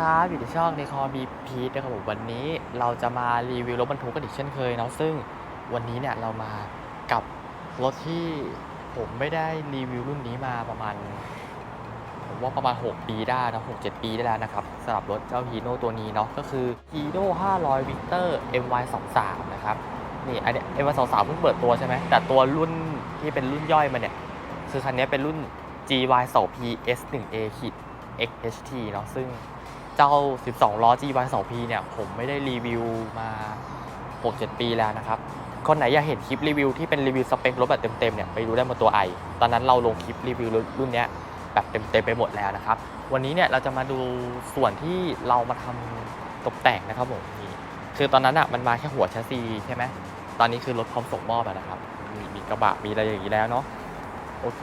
ครับอยู่ในช่องในคอมีพีทนะครับผมวันนี้เราจะมารีวิวรถบรรทุกกันอีกเช่นเคยเนาะซึ่งวันนี้เนี่ยเรามากับรถที่ผมไม่ได้รีวิวรุ่นนี้มาประมาณผมว่าประมาณ 6 ปีได้นะ6 7ปีได้แล้วนะครับสำหรับรถเจ้าฮีโน่ตัวนี้เนาะก็คือ Hino 500 Victor MY23 นะครับนี่อันนี้ MY23 เพิ่งเปิดตัวใช่ไหมแต่ตัวรุ่นที่เป็นรุ่นย่อยมันเนี่ยคือคันนี้เป็นรุ่น GY2P S1A XHT เนาะซึ่ง เจ้า 12 ล้อ GY 2P เนี่ย ผมไม่ได้รีวิวมา 6-7 ปีแล้วนะครับ คนไหนอยากเห็นคลิปรีวิวที่เป็นรีวิวสเปครถแบบเต็มๆเนี่ยไปดูได้บนตัวไอตอนนั้นเราลงคลิปรีวิวรุ่นนี้แบบเต็มๆไปหมดแล้วนะครับ วันนี้เนี่ยเราจะมาดูส่วนที่เรามาทำตกแต่งนะครับผมนี่คือตอนนั้นอะมันมาแค่หัวแชสซีใช่ไหมตอนนี้คือรถพร้อมส่งมอบแล้วนะครับ มีมีกระบะมีอะไรอย่างนี้แล้วเนาะโอเค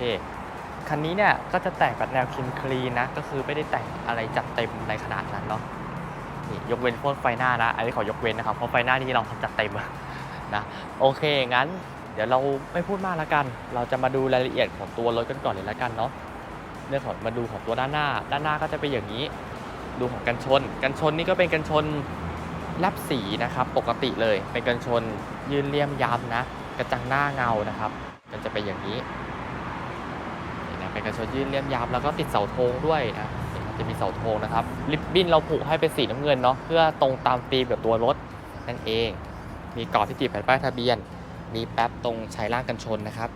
คันนี้เนี่ยก็จะแต่งแบบแนวคลีนคลีนนะ ก็คือไม่ได้แต่งอะไรจัดเต็มในขนาดนั้นเนาะนี่ยกเว้นพวกไฟหน้านะ อันนี้ขอยกเว้นนะครับ เพราะไฟหน้านี่เราทำจัดเต็มนะ โอเค งั้น เดี๋ยวเราไม่พูดมากแล้วกัน เราจะมาดูรายละเอียดของตัวรถกันก่อนเลยแล้วกันเนาะ เรื่องของมาดูของตัวด้านหน้า ด้านหน้าก็จะเป็นอย่างนี้ ดูของกันชน กันชนนี่ก็เป็นกันชนแลบสีนะครับ ปกติเลย เป็นกันชนยืนเลี่ยมย้ำนะ กระจังหน้าเงานะครับ มันจะเป็นอย่างนี้ นะเป็นกระชนยื่นเลี่ยมยามแล้วก็ติดเสาธงด้วยนะจะมีเสาธงนะครับริบบิ้นเราผูกให้เป็นสีน้ำเงินเนาะเพื่อตรงตามธีมกับตัวรถนั่นเอง มีกรอบที่ติดแผ่นป้ายทะเบียน มีแป๊บตรงชายล่างกันชนนะครับ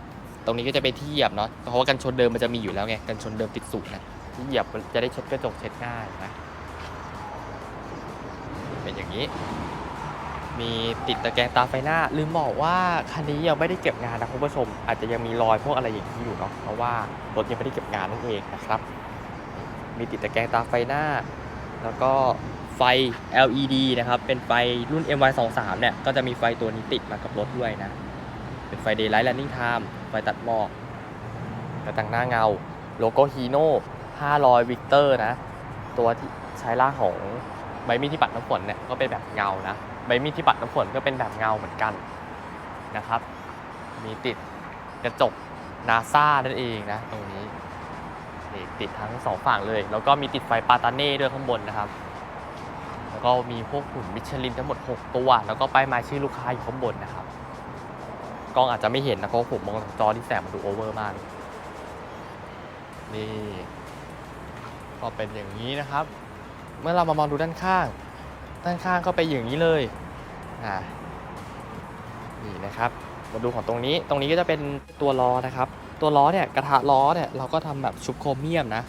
ตรงนี้ก็จะเป็นที่เหยียบเนาะเพราะว่ากันชนเดิมมันจะมีอยู่แล้วไงกันชนเดิมติดสูงนะที่เหยียบมันจะได้เช็ดกระจกเช็ดง่ายนะเป็นอย่างนี้ มีติดตะแกรงตาไฟหน้า ลืมบอกว่าคันนี้ยังไม่ได้เก็บงานนะคุณผู้ชม อาจจะยังมีรอยพวกอะไรอย่างนี้อยู่เนาะเพราะว่ารถยังไม่ได้เก็บงานนั่นเองนะครับ มีติดตะแกรงตาไฟหน้า แล้วก็ไฟ LED นะครับ เป็นไฟรุ่น MY23 เนี่ยก็จะมีไฟตัวนี้ติดมากับรถด้วยนะ เป็นไฟ Daylight Running Time ไฟตัดหมอกกระจังหน้าเงา โลโก้ Hino 500 Victor นะ ตัวที่ใช้ล่างของใบมีดที่ปัดน้ำฝนเนี่ยก็เป็นแบบเงานะ ใบมีดที่ปัดน้ำฝนก็เป็นแบบเงาเหมือนกันนะครับ มีติดกระจกนาซานั่นเองนะตรงนี้นี่ติดทั้งสองฝั่งเลย แล้วก็มีติดไฟปาตาเน่ด้วยข้างบนนะครับ แล้วก็มีพวกหุ่นมิชลินทั้งหมด 6 ตัว แล้วก็ป้ายไม้ชื่อลูกค้าอยู่ข้างบนนะครับ กล้องอาจจะไม่เห็นนะเพราะผมมองจากจอที่แสงมันดูโอเวอร์มาก นี่ก็เป็นอย่างนี้นะครับ เมื่อเรามามองดูด้านข้าง ด้านข้างก็ไปอย่างนี้เลยอ่านี่นะครับมาดูของตรงนี้ตรงนี้ก็จะเป็นตัวล้อนะครับ ตัวล้อเนี่ยกระทะล้อเนี่ยเราก็ทำแบบชุบโครเมียมนะ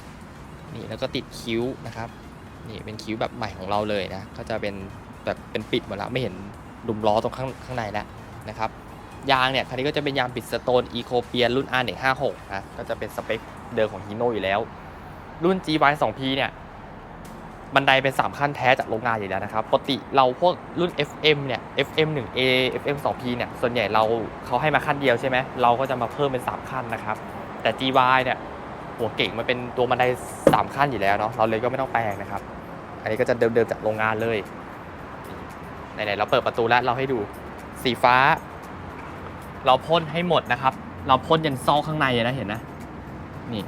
นี่แล้วก็ติดคิ้วนะครับนี่เป็นคิ้วแบบใหม่ของเราเลยนะก็จะเป็นแบบเป็นปิดหมดแล้วไม่เห็นดุมล้อตรงข้างข้างในแล้วนะครับยางเนี่ยคันนี้ก็จะเป็นยางปิดสโตนอีโคเปียรุ่น R156 นะก็จะเป็นสเปคเดิมของฮีโน่อยู่แล้ว รุ่น GY 2P เนี่ย บันไดเป็น 3 ขั้นแท้จากโรงงานอยู่แล้วนะครับปกติเราพวกรุ่น FM เนี่ย FM 1A FM 2P เนี่ยส่วนใหญ่เราเขาให้มาขั้นเดียวใช่ไหมเราก็จะมาเพิ่มเป็น 3 ขั้นนะครับ แต่ GY เนี่ยหัวเก่งมันเป็นตัวบันได 3 ขั้นอยู่แล้วเนาะเราเลยก็ไม่ต้องแปลงนะครับ อันนี้ก็จะเดิมๆจากโรงงานเลยไหนๆเราเปิดประตูแล้วเราให้ดูสีฟ้า เราพ่นให้หมดนะครับ เราพ่นยันซอกข้างในนะเห็นนะนี่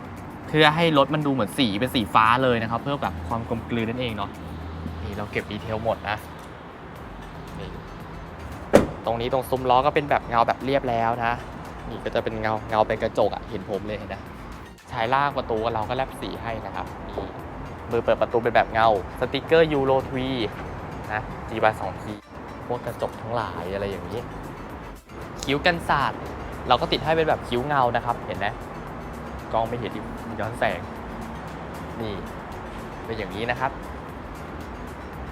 เพื่อให้รถมันดูเหมือนสีเป็นสีฟ้าเลยนะครับ เพื่อแบบความกลมกลืนนั่นเองเนาะนี่เราเก็บดีเทลหมดนะนี่ตรงนี้ตรงซุ้มล้อก็เป็นแบบเงาแบบเรียบแล้วนะ นี่ก็จะเป็นเงาเงาเป็นกระจกอะเห็นผมเลยนะชายล่างประตูเราก็แลบสีให้นะครับนี่มือเปิดประตูเป็นแบบเงาสติกเกอร์ยูโรทวีนะ G บา2 T พวกกระจกทั้งหลายอะไรอย่างนี้ คิ้วกันศาสตร์เราก็ติดให้เป็นแบบคิ้วเงานะครับ เห็นไหม ล้องไม่เห็นย้อนแสง นี่เป็นอย่างนี้นะครับ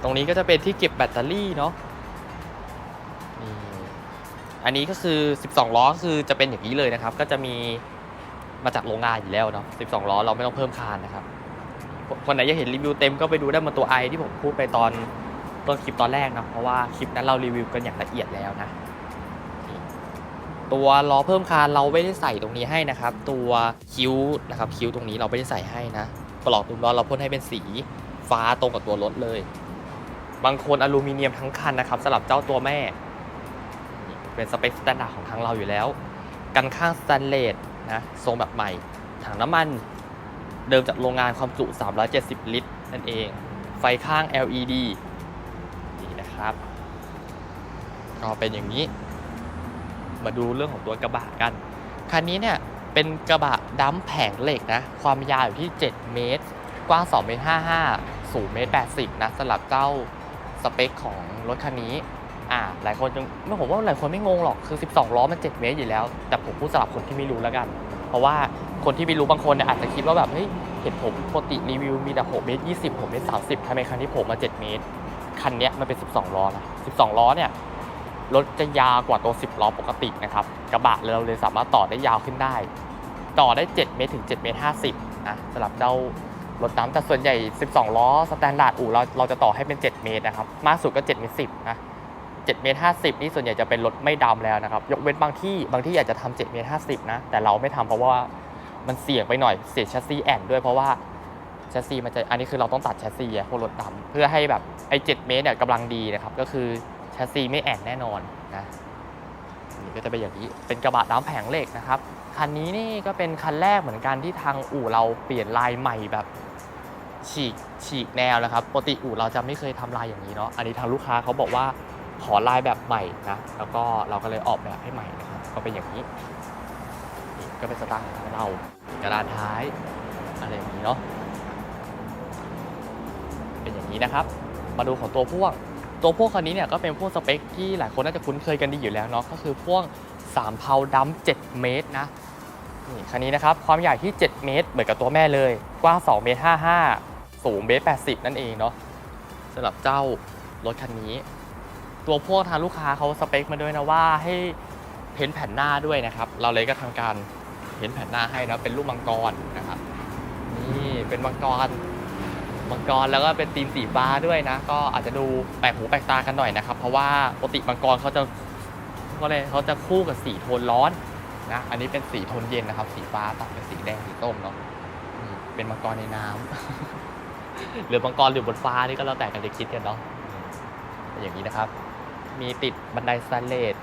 ตรงนี้ก็จะเป็นที่เก็บแบตเตอรี่เนาะนี่อันนี้ก็คือ 12 ล้อคือจะเป็นอย่างนี้เลยนะครับ ก็จะมีมาจากโรงงานอยู่แล้วเนาะ 12 ล้อเราไม่ต้องเพิ่มคานนะครับ คนไหนอยากเห็นรีวิวเต็มก็ไปดูได้บนตัวไอที่ผมพูดไปตอนต้นคลิปตอนแรกนะเพราะว่าคลิปนั้นเรารีวิวกันอย่างละเอียดแล้วนะ ตัวล้อเพิ่มคานเราไม่ได้ใส่ตรงนี้ให้นะครับ ตัวคิ้วนะครับคิ้วตรงนี้เราไม่ได้ใส่ให้นะปลอกตุ้มล้อเราพ่นให้เป็นสีฟ้าตรงกับตัวรถเลย บางคนอลูมิเนียมทั้งคันนะครับสำหรับเจ้าตัวแม่ เป็นสเปคสแตนดาร์ดของทางเราอยู่แล้ว กันข้างสแตนเลสนะทรงแบบใหม่ ถังน้ำมันเดิมจากโรงงานความจุ 370 ลิตร นั่นเอง ไฟข้าง LED นี่นะครับ ก็เป็นอย่างนี้ มาดูเรื่องของตัวกระบะกัน คันนี้เนี่ยเป็นกระบะดัมแผงเหล็กนะ ความยาวอยู่ที่ 7 เมตร กว้าง2เมตร55 สูงเมตร80 นะสำหรับเจ้าสเปคของรถคันนี้อ่าหลายคนไม่ผมว่าหลายคนไม่งงหรอกคือ 12 ล้อมัน 7 เมตรอยู่แล้ว แต่ผมพูดสำหรับคนที่ไม่รู้แล้วกัน เพราะว่าคนที่ไม่รู้บางคนเนี่ยอาจจะคิดว่าแบบเฮ้ยเห็นผมปกติรีวิวมีแต่6เมตร20 6เมตร30ทำไมคันนี้ผมมา 7 เมตร คันเนี้ยมันเป็น 12 ล้อนะ12 ล้อเนี่ย รถจะยาวกว่าตัว 10ล้อปกตินะครับกระบะเราเลยสามารถต่อได้ยาวขึ้นได้ ต่อได้ 7 เมตรถึง 7 เมตร 50นะสำหรับเจ้ารถน้ำแต่ส่วนใหญ่ 12 ล้อสแตนดาร์ดอู่เราเราจะต่อให้เป็น 7 เมตรนะครับมากสุดก็ 7 เมตร 10นะ7เมตร 50 นี่ส่วนใหญ่จะเป็นรถไม่ดำแล้วนะครับ ยกเว้นบางที่บางที่อาจจะทำ7เมตร 50 นะ แต่เราไม่ทำเพราะว่ามันเสี่ยงไปหน่อยเสียแชสซีแอนด้วยเพราะว่าแชสซีมันจะอันนี้คือเราต้องตัดแชสซีอะพวกรถดำเพื่อให้แบบไอ้7เมตรเนี่ยกำลังดีนะครับ ก็คือ แชสซีไม่แอนแน่นอนนะนี่ก็จะเป็นอย่างนี้เป็นกระบะน้ำแผงเหล็กนะครับ คันนี้นี่ก็เป็นคันแรกเหมือนกันที่ทางอู่เราเปลี่ยนลายใหม่แบบฉีกฉีกแนวนะครับปกติอู่เราจะไม่เคยทำลายอย่างนี้เนาะอันนี้ทางลูกค้าเขาบอกว่าขอลายแบบใหม่นะแล้วก็เราก็เลยออกแบบให้ใหม่นะครับก็เป็นอย่างนี้นี่ก็เป็นสไตล์ของเรากระดานท้ายอะไรอย่างนี้เนาะเป็นอย่างนี้นะครับ มาดูของตัวพ่วง ตัวพวงคันนี้เนี่ยก็เป็นพวงสเปคที่หลายคนน่าจะคุ้นเคยกันดีอยู่แล้วเนาะก็คือพ่วง3เพาดัม7เมตรนะนี่คันนี้นะครับความใหญ่ที่ 7 เมตร เหมือนกับตัวแม่เลยกว้าง2เมตร55 สูงเมตร80 นั่นเองเนาะสำหรับเจ้ารถคันนี้ ตัวพ่วงทางลูกค้าเขาสเปคมาด้วยนะว่าให้เพ้นแผ่นหน้าด้วยนะครับ เราเลยก็ทำการเพ้นแผ่นหน้าให้นะเป็นรูปมังกรนะครับนี่เป็นมังกร มังกรแล้วก็เป็นธีมสีฟ้าด้วยนะ ก็อาจจะดูแปลกหูแปลกตากันหน่อยนะครับ เพราะว่าปกติมังกรเขาจะเขาเลยเขาจะคู่กับสีโทนร้อนนะ อันนี้เป็นสีโทนเย็นนะครับ สีฟ้าตัดเป็นสีแดงสีส้มเนาะเป็นมังกรในน้ำหรือมังกรหรือบนฟ้านี่ก็แล้วแต่กันจะคิดกันเนาะอย่างนี้นะครับ มีติดบันไดสแตนเลส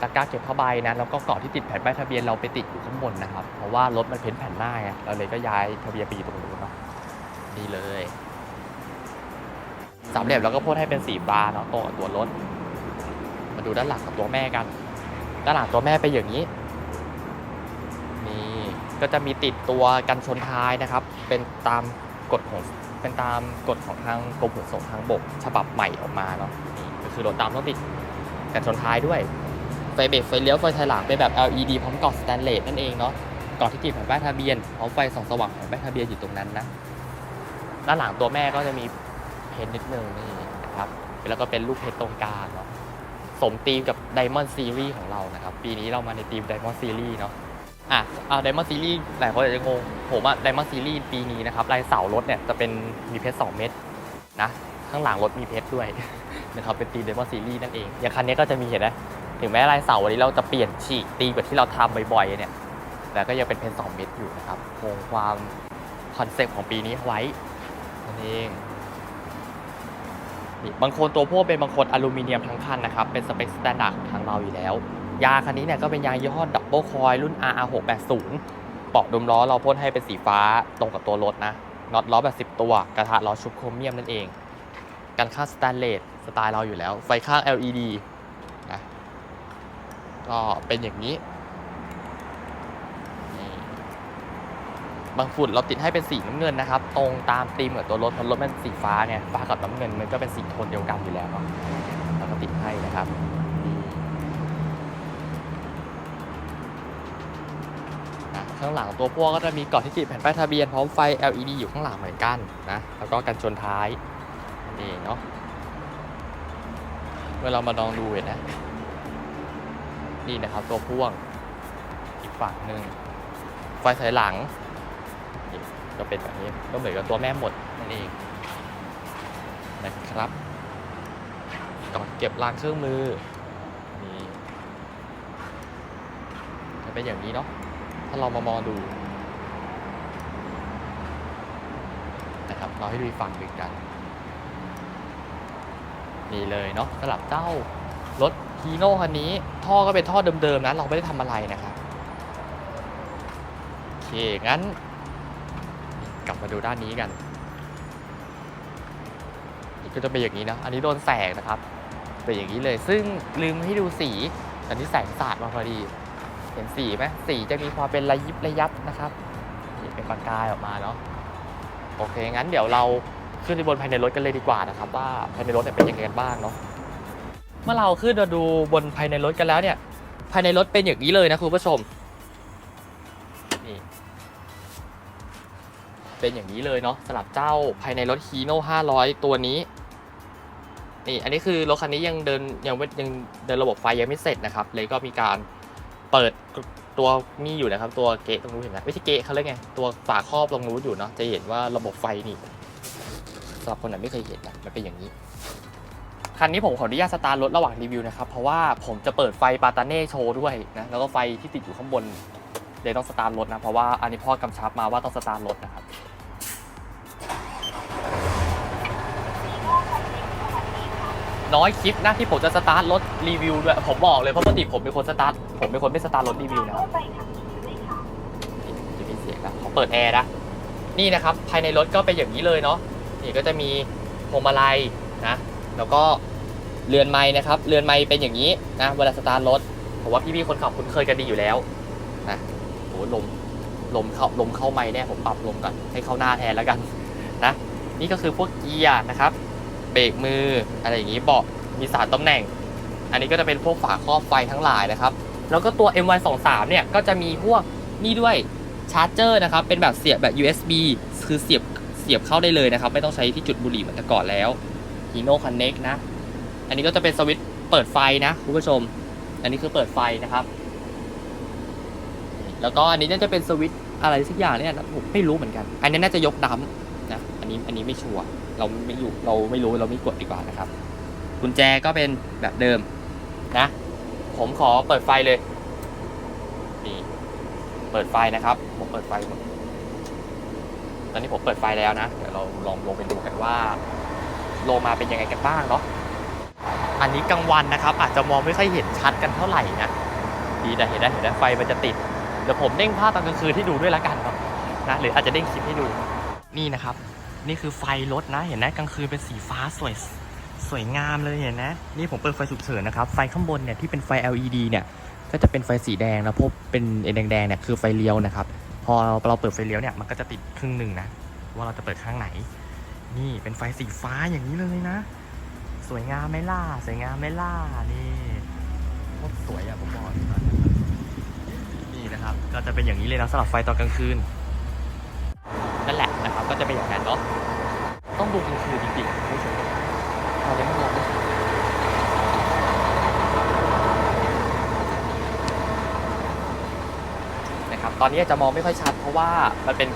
ตะกร้าเก็บผ้าใบนะแล้วก็เกาะที่ติดแผ่นป้ายทะเบียนเราไปติดอยู่ข้างบนนะครับ เพราะว่ารถมันเพ้นท์แผ่นหน้าไงเราเลยก็ย้ายทะเบียนไปอยู่ตรงนู้นเนาะนี่เลยามเหลี่ยมแล้วก็พ่นให้เป็นสีฟ้าเนาะตรงกับตัวรถ มาดูด้านหลังกับตัวแม่กัน ด้านหลังตัวแม่เป็นอย่างนี้ นี่ก็จะมีติดตัวกันชนท้ายนะครับ เป็นตามกฎของเป็นตามกฎของทางกรมขนส่งทางบก ฉบับใหม่ออกมาเนาะนี่ก็คือรถตามต้องติดกันชนท้ายด้วยไฟเบรกไฟเลี้ยวไฟถอยหลังเป็นแบบ LED พร้อมกล่องสแตนเลสนั่นเองเนาะกล่องที่ติดแผ่นป้ายทะเบียนพร้อมไฟส่องสว่างแผ่นป้ายทะเบียนอยู่ตรงนั้นนะด้านหลังตัวแม่ก็จะมี ชรนิดนึงนี่นะครับแล้วก็เป็นลูกเพชรตรงกลางเนาะสมธีมกับ Diamond Series ของเรานะครับ ปีนี้เรามาในธีม Diamond Series เนาะอะเอา Diamond Series หลายคนอาจจะงงผมอะ Diamond Series ปีนี้นะครับลายเสารถเนี่ยจะเป็นมีเพชร 2 เม็ดนะข้างหลังรถมีเพชรด้วยนะครับเป็นธีม Diamond Series นั่นเอง อย่างคันนี้ก็จะมีเห็นไหมถึงแม้ลายเสาวันนี้เราจะเปลี่ยนฉีกตีกว่าที่เราทำบ่อยๆเนี่ยแต่ก็ยังเป็นเพชร 2 เม็ดอยู่นะครับคงความคอนเซ็ปต์ของปีนี้ไว้นั่นเอง บางคนตัวพ่วงเป็นบางคนอลูมิเนียมทั้งคันนะครับ เป็นสเปคสแตนดาร์ดของทางเราอยู่แล้ว ยาคันนี้เนี่ยก็เป็นยางยี่ห้อดับเบิลคอยรุ่น RR680 ปอกดุมล้อเราพ่นให้เป็นสีฟ้าตรงกับตัวรถนะน็อตล้อแบบ 10 ตัว กระทะล้อชุบโครเมียมนั่นเอง กันค่าสแตนเลสสไตล์เราอยู่แล้ว ไฟข้าง LED นะก็เป็นอย่างนี้ บางฝุ่นเราติดให้เป็นสีน้ำเงินนะครับ ตรงตามธีมเหมือนตัวรถเพราะรถมันสีฟ้าไงฟ้ากับน้ำเงินมันก็เป็นสีโทนเดียวกันอยู่แล้วเนาะเราก็ติดให้นะครับข้างหลังตัวพ่วงก็จะมีเกาะที่ติดแผ่นป้ายทะเบียนพร้อมไฟ LED อยู่ข้างหลังเหมือนกันนะแล้วก็กันชนท้ายนี่เนาะเมื่อเรามาลองดูเห็นนะนี่นะครับตัวพ่วงอีกฝั่งหนึ่งไฟถอยหลัง ก็เป็นแบบนี้ก็เหมือนกับตัวแม่หมดนั่นเองนะครับก่อนเก็บรางเครื่องมือนี่จะเป็นอย่างนี้เนาะถ้าเรามามองดูนะครับเราให้ดูฝั่งหนึ่งกันนี่เลยเนาะสำหรับเจ้ารถฮีโน่คันนี้ ท่อก็เป็นท่อเดิมๆนะเราไม่ได้ทำอะไรนะครับโอเคงั้น กลับมาดูด้านนี้กันก็จะเป็นอย่างนี้นะ อันนี้โดนแสงนะครับ เป็นอย่างนี้เลย ซึ่งลืมให้ดูสีอันนี้แสงสาดมาพอดี เห็นสีไหมสีจะมีความเป็นระยิบระยับนะครับนี่เป็นประกายออกมาเนาะ โอเค งั้นเดี๋ยวเราขึ้นไปบนภายในรถกันเลยดีกว่านะครับ ว่าภายในรถเนี่ยเป็นยังไงกันบ้างเนาะ เมื่อเราขึ้นมาดูบนภายในรถกันแล้วเนี่ย ภายในรถเป็นอย่างนี้เลยนะคุณผู้ชม เป็นอย่างนี้เลยเนาะสำหรับเจ้าภายในรถฮีโน่500 ตัวนี้นี่อันนี้คือรถคันนี้ยังเดินยังยังเดินระบบไฟยังไม่เสร็จนะครับ เลยก็มีการเปิดตัวนี่อยู่นะครับ ตัวเกะตรงนู้นเห็นไหมไม่ใช่เกะเขาเรียกไงตัวฝาครอบตรงนู้นอยู่เนาะจะเห็นว่าระบบไฟนี่สำหรับคนไหนไม่เคยเห็นนะมันเป็นอย่างนี้คันนี้ผมขออนุญาตสตาร์ทรถระหว่างรีวิวนะครับเพราะว่าผมจะเปิดไฟปาตาเน่โชว์ด้วยนะแล้วก็ไฟที่ติดอยู่ข้างบนเลยต้องสตาร์ทรถนะเพราะว่าอันนี้พ่อกำชับมาว่าต้องสตาร์ทรถนะครับ น้อยคลิปนะที่ผมจะสตาร์ทรถรีวิวด้วยผมบอกเลยเพราะปกติผมเป็นคนสตาร์ทผมเป็นคนไม่สตาร์ทรถรีวิวนะจะมีเสียงนะขอเปิดแอร์นะนี่นะครับ ภายในรถก็เป็นอย่างนี้เลยเนาะนี่ก็จะมีพวงมาลัยนะ แล้วก็เรือนไม้นะครับเรือนไม้เป็นอย่างนี้นะเวลาสตาร์ทรถผมว่าพี่ๆคนขับคุ้นเคยกันดีอยู่แล้วนะโหลมลมเข้าลมเข้าไม้แน่ผมปรับลมก่อนให้เข้าหน้าแทนแล้วกันนะนี่ก็คือพวกเกียร์นะครับ รกมืออะไรอย่างนี้เบาะมีสารตำแหน่ง อันนี้ก็จะเป็นพวกฝาครอบไฟทั้งหลายนะครับ แล้วก็ตัว MY23 เนี่ยก็จะมีพวกนี่ด้วยชาร์จเจอร์นะครับ เป็นแบบเสียบแบบ USB คือเสียบเสียบเข้าได้เลยนะครับ ไม่ต้องใช้ที่จุดบุหรี่เหมือนแต่ก่อนแล้ว Hino Connect นะ อันนี้ก็จะเป็นสวิตช์เปิดไฟนะคุณผู้ชม อันนี้คือเปิดไฟนะครับ แล้วก็อันนี้น่าจะเป็นสวิตช์อะไรสักอย่างเนี่ยผมไม่รู้เหมือนกัน อันนี้น่าจะยกดัม นะอันนี้อันนี้ไม่ชัวร์เราไม่อยู่เราไม่รู้เราไม่กดดีกว่านะครับ กุญแจก็เป็นแบบเดิมนะ ผมขอเปิดไฟเลยนี่เปิดไฟนะครับ ผมเปิดไฟหมดตอนนี้ผมเปิดไฟแล้วนะ เดี๋ยวเราลองลงไปดูกันว่า โลมาเป็นยังไงกันบ้างเนาะอันนี้กลางวันนะครับ อาจจะมองไม่ค่อยเห็นชัดกันเท่าไหร่นะดีแต่เห็นได้เห็นได้ไฟมันจะติดเดี๋ยวผมเด้งภาพตอนกลางคืนให้ดูด้วยละกันครับนะหรืออาจจะเด้งคลิปให้ดูนี่นะครับ นี่คือไฟรถนะ เห็นไหมกลางคืนเป็นสีฟ้าสวยสวยงามเลยเห็นนะ นี่ผมเปิดไฟฉุกเฉินนะครับ ไฟข้างบนเนี่ยที่เป็นไฟ LED เนี่ย ก็จะเป็นไฟสีแดงนะพวกเป็นแดงๆเนี่ยคือไฟเลี้ยวนะครับ พอเราเปิดไฟเลี้ยวเนี่ยมันก็จะติดครึ่งหนึ่งนะ ว่าเราจะเปิดข้างไหน นี่เป็นไฟสีฟ้าอย่างนี้เลยนะ สวยงามไหมล่ะสวยงามไหมล่ะนี่โคตรสวยอะผมบอกนี่นะครับ ก็จะเป็นอย่างนี้เลยนะสำหรับไฟตอนกลางคืน นั่นแหละนะครับ ก็จะเป็นอย่างนั้นเนาะต้องดูกลางคืนจริงๆผู้ชมตอนนี้มันมองไม่ชัดนะครับตอนนี้จะมองไม่ค่อยชัด เพราะว่ามันเป็น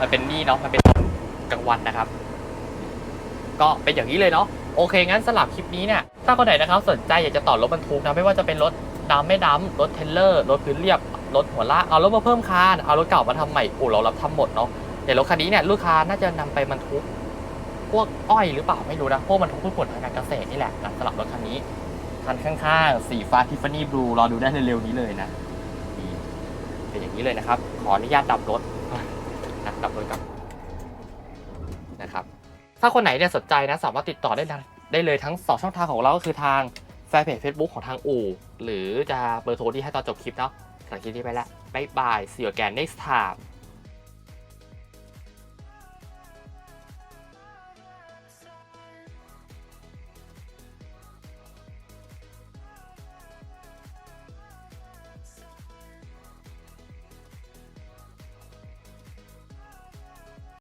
มันเป็นนี่เนาะมันเป็นกลางวันนะครับ ก็เป็นอย่างนี้เลยเนาะโอเค งั้นสลับคลิปนี้เนี่ยถ้าคนไหนนะครับสนใจอยากจะต่อรถบรรทุกนะไม่ว่าจะเป็นรถดำไม่ดำรถเทรลเลอร์ รถพื้นเรียบ รถหัวลากเอารถมาเพิ่มคานเอารถเก่ามาทำใหม่โอ้เรารับทำหมดเนาะ เดี๋ยวรถคันนี้เนี่ยลูกค้าน่าจะนำไปบรรทุกพวกอ้อยหรือเปล่าไม่รู้นะพวกบรรทุกพืชผลทางการเกษตรนี่แหละนะสำหรับรถคันนี้คันข้างๆสีฟ้าทิฟฟานี่บลูรอดูได้เร็วๆนี้เลยนะเป็นอย่างนี้เลยนะครับ ขออนุญาตดับรถนะดับรถกับนะครับ ถ้าคนไหนเนี่ยสนใจนะสามารถติดต่อได้ได้เลยทั้งสองช่องทางของเราก็คือทางแฟนเพจ Facebook ของทางอู่หรือจะเบอร์โทรที่ให้ตอนจบคลิปเนาะสำหรับคลิปนี้ไปแล้วบายบาย see you again next time